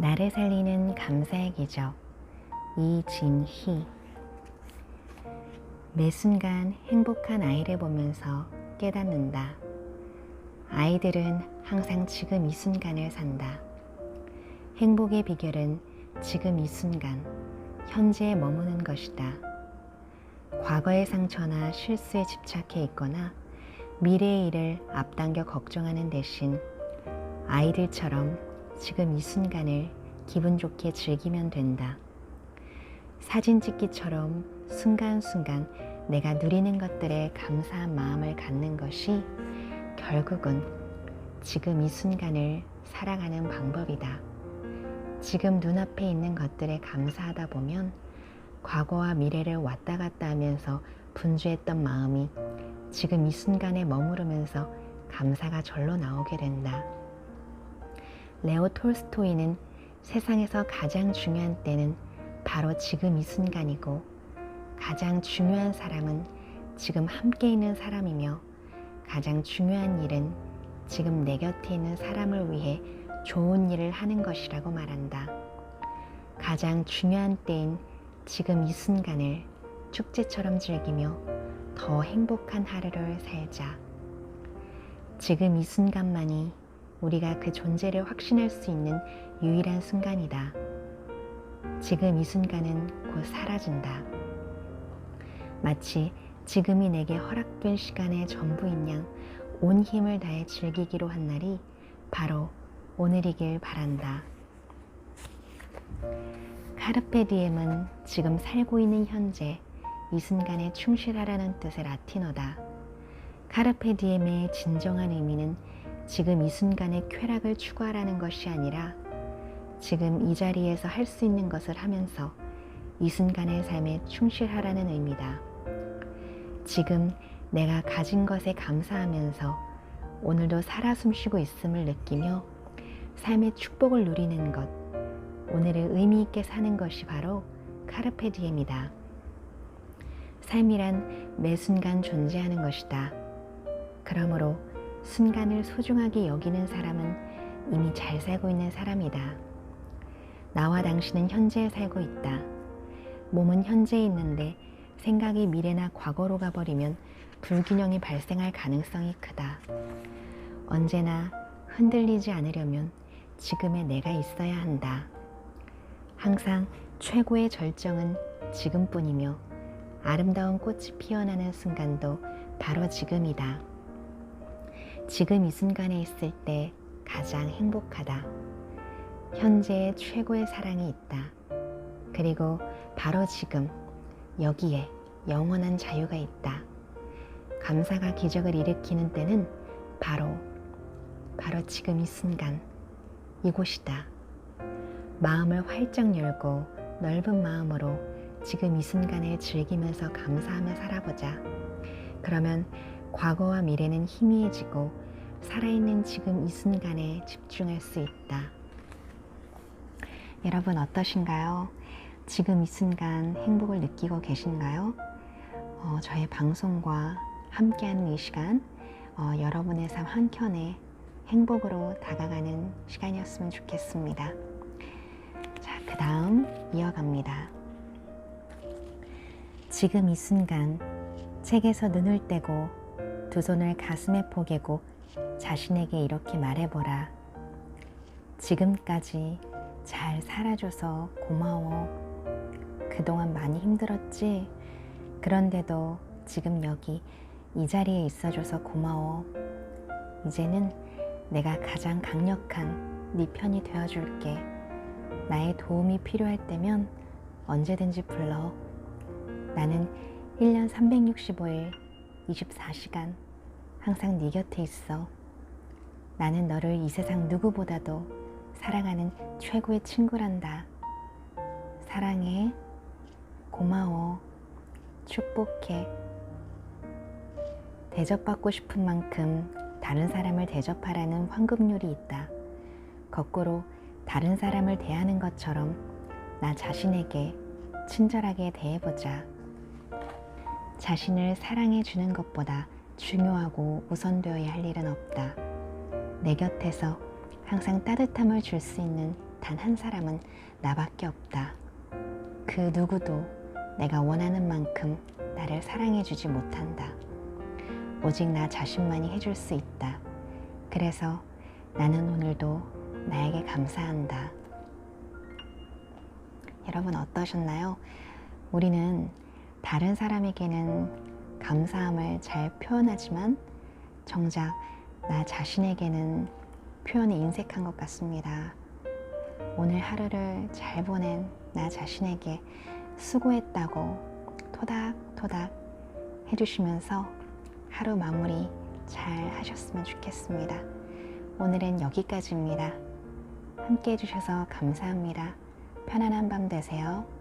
나를 살리는 감사의 이진희 매 순간 행복한 아이를 보면서 깨닫는다. 아이들은 항상 지금 이 순간을 산다. 행복의 비결은 지금 이 순간, 현재에 머무는 것이다. 과거의 상처나 실수에 집착해 있거나 미래의 일을 앞당겨 걱정하는 대신 아이들처럼 지금 이 순간을 기분 좋게 즐기면 된다. 사진 찍기처럼 순간순간 내가 누리는 것들에 감사한 마음을 갖는 것이 결국은 지금 이 순간을 살아가는 방법이다. 지금 눈앞에 있는 것들에 감사하다 보면 과거와 미래를 왔다 갔다 하면서 분주했던 마음이 지금 이 순간에 머무르면서 감사가 절로 나오게 된다. 레오 톨스토이는 세상에서 가장 중요한 때는 바로 지금 이 순간이고 가장 중요한 사람은 지금 함께 있는 사람이며 가장 중요한 일은 지금 내 곁에 있는 사람을 위해 좋은 일을 하는 것이라고 말한다. 가장 중요한 때인 지금 이 순간을 축제처럼 즐기며 더 행복한 하루를 살자. 지금 이 순간만이 우리가 그 존재를 확신할 수 있는 유일한 순간이다. 지금 이 순간은 곧 사라진다. 마치 지금이 내게 허락된 시간의 전부인 양 온 힘을 다해 즐기기로 한 날이 바로 오늘이길 바란다. 카르페 디엠은 지금 살고 있는 현재 이 순간에 충실하라는 뜻의 라틴어다. 카르페 디엠의 진정한 의미는 지금 이 순간의 쾌락을 추구하라는 것이 아니라 지금 이 자리에서 할 수 있는 것을 하면서 이 순간의 삶에 충실하라는 의미다. 지금 내가 가진 것에 감사하면서 오늘도 살아 숨쉬고 있음을 느끼며 삶의 축복을 누리는 것, 오늘을 의미 있게 사는 것이 바로 카르페 디엠이다. 삶이란 매 순간 존재하는 것이다. 그러므로 순간을 소중하게 여기는 사람은 이미 잘 살고 있는 사람이다. 나와 당신은 현재에 살고 있다. 몸은 현재에 있는데 생각이 미래나 과거로 가버리면 불균형이 발생할 가능성이 크다. 언제나 흔들리지 않으려면 지금의 내가 있어야 한다. 항상 최고의 절정은 지금뿐이며 아름다운 꽃이 피어나는 순간도 바로 지금이다. 지금 이 순간에 있을 때 가장 행복하다. 현재의 최고의 사랑이 있다. 그리고 바로 지금 여기에 영원한 자유가 있다. 감사가 기적을 일으키는 때는 바로 바로 지금 이 순간 이곳이다. 마음을 활짝 열고 넓은 마음으로 지금 이 순간을 즐기면서 감사하며 살아보자. 그러면 과거와 미래는 희미해지고 살아있는 지금 이 순간에 집중할 수 있다. 여러분 어떠신가요? 지금 이 순간 행복을 느끼고 계신가요? 어, 저의 방송과 함께하는 이 시간, 어, 여러분의 삶 한켠에 행복으로 다가가는 시간이었으면 좋겠습니다. 자, 그 다음 이어갑니다. 지금 이 순간 책에서 눈을 떼고 두 손을 가슴에 포개고 자신에게 이렇게 말해보라. 지금까지 잘 살아줘서 고마워. 그동안 많이 힘들었지? 그런데도 지금 여기 이 자리에 있어줘서 고마워. 이제는 내가 가장 강력한 네 편이 되어줄게. 나의 도움이 필요할 때면 언제든지 불러. 나는 1년 365일 24시간 항상 네 곁에 있어. 나는 너를 이 세상 누구보다도 사랑하는 최고의 친구란다. 사랑해. 고마워. 축복해. 대접받고 싶은 만큼 다른 사람을 대접하라는 황금률이 있다. 거꾸로 다른 사람을 대하는 것처럼 나 자신에게 친절하게 대해보자. 자신을 사랑해 주는 것보다 중요하고 우선되어야 할 일은 없다. 내 곁에서 항상 따뜻함을 줄 수 있는 단 한 사람은 나밖에 없다. 그 누구도 내가 원하는 만큼 나를 사랑해 주지 못한다. 오직 나 자신만이 해줄 수 있다. 그래서 나는 오늘도 나에게 감사한다. 여러분 어떠셨나요? 우리는 다른 사람에게는 감사함을 잘 표현하지만 정작 나 자신에게는 표현이 인색한 것 같습니다. 오늘 하루를 잘 보낸 나 자신에게 수고했다고 토닥토닥 해주시면서 하루 마무리 잘 하셨으면 좋겠습니다. 오늘은 여기까지입니다. 함께 해주셔서 감사합니다. 편안한 밤 되세요.